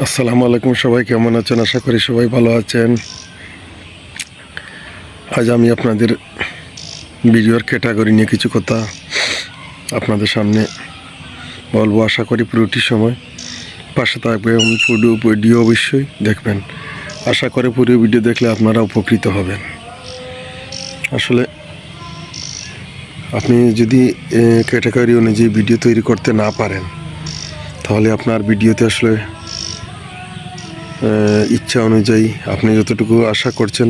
আসসালামু আলাইকুম সবাই, কেমন আছেন? আশা করি সবাই ভালো আছেন। আজ আমি আপনাদের ভিডিওর ক্যাটাগরি নিয়ে কিছু কথা আপনাদের সামনে বলব। আশা করি পুরোটি সময় পাশে থাকবে পুরো ভিডিও অবশ্যই দেখবেন। আশা করে পুরো ভিডিও দেখলে আপনারা উপকৃত হবেন। আসলে আপনি যদি ক্যাটাগরি অনুযায়ী ভিডিও তৈরি করতে না পারেন, তাহলে আপনার ভিডিওতে আসলে ইচ্ছা অনুযায়ী আপনি যতটুকু আশা করছেন,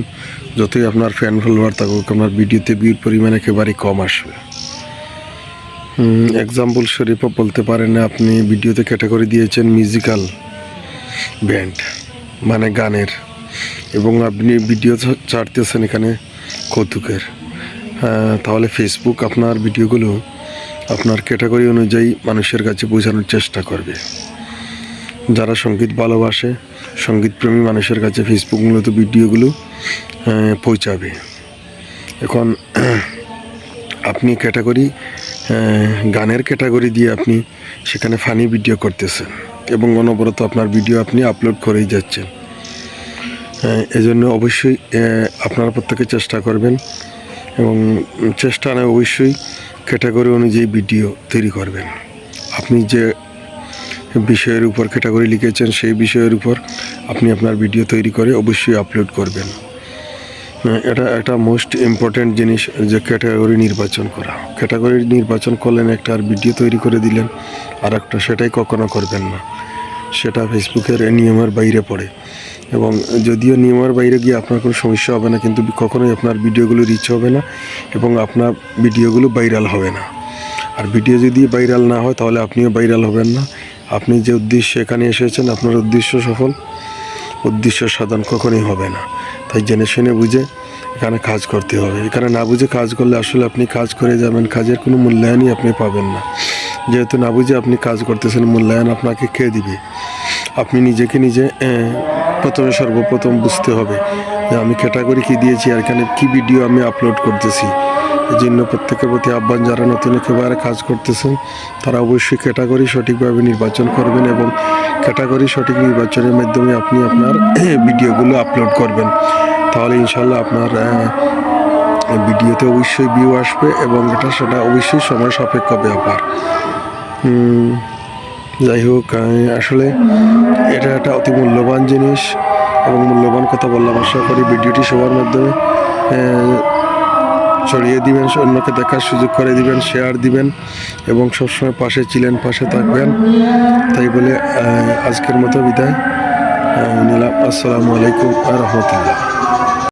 যতই আপনার ফ্যান ফলোয়ার থাকুক, আপনার ভিডিওতে ভিউর পরিমাণ একেবারেই কম আসবে। এক্সাম্পল শরীফও বলতে পারেন, আপনি ভিডিওতে ক্যাটাগরি দিয়েছেন মিউজিক্যাল ব্যান্ড মানে গানের, এবং আপনি ভিডিও ছাড়তেছেন এখানে কৌতুকের। তাহলে ফেসবুক আপনার ভিডিওগুলো আপনার ক্যাটাগরি অনুযায়ী মানুষের কাছে বোঝানোর চেষ্টা করবে। যারা সংগীত ভালোবাসে সঙ্গীতপ্রেমী মানুষের কাছে ফেসবুক মূলত ভিডিওগুলো পৌঁছাবে। এখন আপনি ক্যাটাগরি গানের ক্যাটাগরি দিয়ে আপনি সেখানে ফানি ভিডিও করতেছেন এবং অনবরত আপনার ভিডিও আপনি আপলোড করেই যাচ্ছেন। এজন্য অবশ্যই আপনারা প্রত্যেকে চেষ্টা করবেন এবং চেষ্টা নয় অবশ্যই ক্যাটাগরি অনুযায়ী ভিডিও তৈরি করবেন। আপনি যে বিষয়ের উপর ক্যাটাগরি লিখেছেন, সেই বিষয়ের উপর আপনি আপনার ভিডিও তৈরি করে অবশ্যই আপলোড করবেন। এটা একটা মোস্ট ইম্পর্ট্যান্ট জিনিস যে ক্যাটাগরি নির্বাচন করা। ক্যাটাগরি নির্বাচন করলেন একটা আর ভিডিও তৈরি করে দিলেন আর একটা সেটাই কখনো করবেন না। সেটা ফেসবুকের নিয়মের বাইরে পড়ে। এবং যদিও নিয়মের বাইরে গিয়ে আপনার কোনো সমস্যা হবে না, কিন্তু কখনোই আপনার ভিডিওগুলো রিচ হবে না এবং আপনার ভিডিওগুলো ভাইরাল হবে না। আর ভিডিও যদি ভাইরাল না হয়, তাহলে আপনিও ভাইরাল হবেন না। আপনি যে উদ্দেশ্যে এখানে এসেছেন, আপনার উদ্দেশ্য সফল। উদ্দেশ্য সাধন কখনই হবে না। তাই জেনে শুনে বুঝে এখানে কাজ করতে হবে। এখানে না বুঝে কাজ করলে আসলে আপনি কাজ করে যাবেন, কাজের কোনো মূল্যায়নই আপনি পাবেন না। যেহেতু না বুঝে আপনি কাজ করতেছেন, মূল্যায়ন আপনাকে কে দিবে? আপনি নিজেকে নিজে প্রথমে সর্বপ্রথম বুঝতে হবে। আমি ক্যাটাগরি কী দিয়েছি, আর এখানে কী ভিডিও আমি আপলোড করতেছি। এই জন্য প্রত্যেকের প্রতি আহ্বান, যারা নতুন একেবারে কাজ করতেছেন, তারা অবশ্যই ক্যাটাগরি সঠিকভাবে নির্বাচন করবেন এবং ক্যাটাগরি সঠিক নির্বাচনের মাধ্যমে আপনি আপনার ভিডিওগুলো আপলোড করবেন। তাহলে ইনশাল্লাহ আপনার ভিডিওতে অবশ্যই ভিউ আসবে এবং এটা সেটা অবশ্যই সময় সাপেক্ষ ব্যাপার। যাই হোক আসলে এটা একটা অতি মূল্যবান জিনিস। এবং মূল্যবান কথা বললাম। আশা করি ভিডিওটি সবার মাধ্যমে ছড়িয়ে দিবেন, অন্যকে দেখার সুযোগ করে দিবেন শেয়ার দিবেন এবং সবসময় পাশে ছিলেন, পাশে থাকবেন। তাই বলে আজকের মতো বিদায়। নিলাম। আসসালামু আলাইকুম রহমতুল্লাহ।